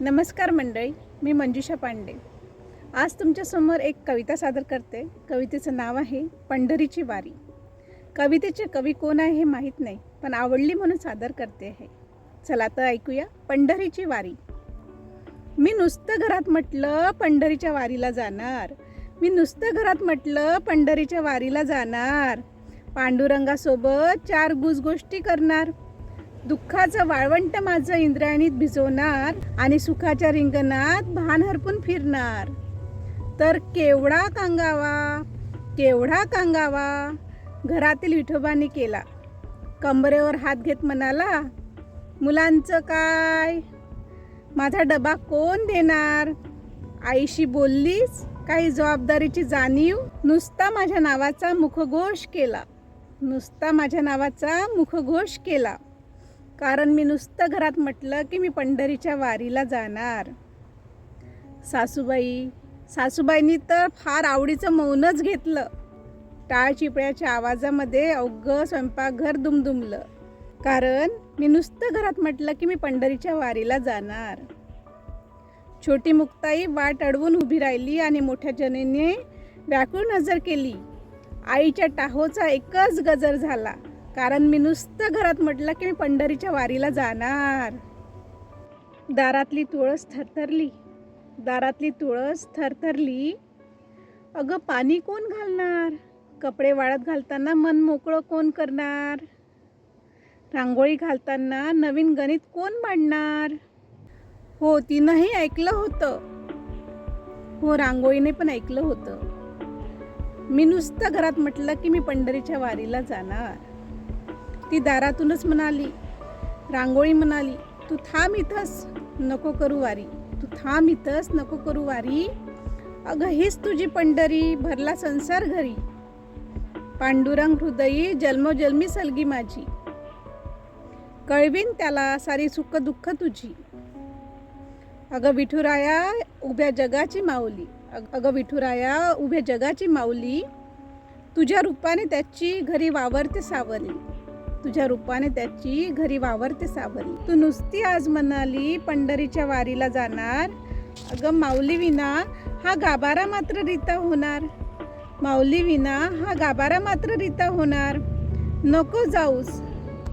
नमस्कार मंडळी मी मंजुषा पांडे. आज तुमच्यासमोर एक कविता सादर करते. कवितेचं नाव आहे पंढरीची वारी. कवितेचे कवी कोण आहे हे माहीत नाही पण आवडली म्हणून सादर करते आहे चला तर ऐकूया पंढरीची वारी. मी नुसतं घरात म्हटलं पंढरीच्या वारीला जाणार. मी नुसतं घरात म्हटलं पंढरीच्या वारीला जाणार. पांडुरंगासोबत चार गुज गोष्टी करणार. दुःखाचं वाळवंट माझं इंद्रायणीत भिजवणार आणि सुखाच्या रिंगणात भान हरपून फिरणार. तर केवढा कांगावा केवढा कांगावा घरातील विठोबाने केला. कंबरेवर हात घेत म्हणाला मुलांचं काय? माझा डबा कोण देणार? आईशी बोललीच काही जबाबदारीची जाणीव? नुसता माझ्या नावाचा मुखघोष केला. नुसता माझ्या नावाचा मुखघोष केला. कारण मी नुसतं घरात म्हटलं की मी पंढरीच्या वारीला जाणार. सासूबाई सासूबाईंनी तर फार आवडीचं मौनच घेतलं. टाळ चिपळ्याच्या आवाजामध्ये अवघं स्वयंपाकघर दुमदुमलं. कारण मी नुसतं घरात म्हटलं की मी पंढरीच्या वारीला जाणार. छोटी मुक्ताई वाट अडवून उभी राहिली आणि मोठ्या जनेने व्याकुळ नजर केली. आईच्या टाहोचा एकच गजर झाला. कारण मी नुसतं घरात म्हटलं की मी पंढरीच्या वारीला जाणार. दारातली तुळस थरथरली. दारातली तुळस थरथरली. अगं पाणी कोण घालणार? कपडे वाळत घालताना मन मोकळं कोण करणार? रांगोळी घालताना नवीन गणित कोण मांडणार? हो तिनंही ऐकलं होतं. हो रांगोळीने पण ऐकलं होतं. मी नुसतं घरात म्हटलं की मी पंढरीच्या वारीला जाणार. ती दारातूनच म्हणाली रांगोळी म्हणाली तू थांब इथंच नको करू वारी. तू थांब इथंच नको करू वारी. अगं हीच तुझी पंढरी भरला संसार घरी. पांडुरंग हृदयी जन्मोजन्मी सलगी माझी. कळवीन त्याला सारी सुख दुःख तुझी. अगं विठुराया उभ्या जगाची माऊली. अग- अगं विठुराया उभ्या जगाची माऊली. तुझ्या रूपाने त्याची घरी वावरते सावली. तुझ्या रूपाने त्याची घरी वावरते सावरी तू नुसती आज म्हणाली पंढरीच्या वारीला जाणार. अगं माऊली विना हा गाभारा मात्र रीता होणार. माऊली विना हा गाभारा मात्र रीता होणार. नको जाऊस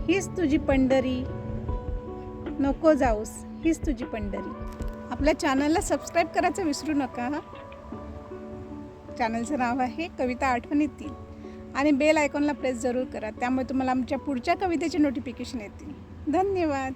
हीच तुझी पंढरी. नको जाऊस हीच तुझी पंढरी. आपल्या चॅनलला सबस्क्राईब करायचं विसरू नका. चॅनलचं नाव आहे कविता आठवणीतील आणि बेल आयकॉनला प्रेस जरूर करा. त्यामुळे तुम्हाला आमच्या पुढच्या कवितेचे नोटिफिकेशन येतील. धन्यवाद.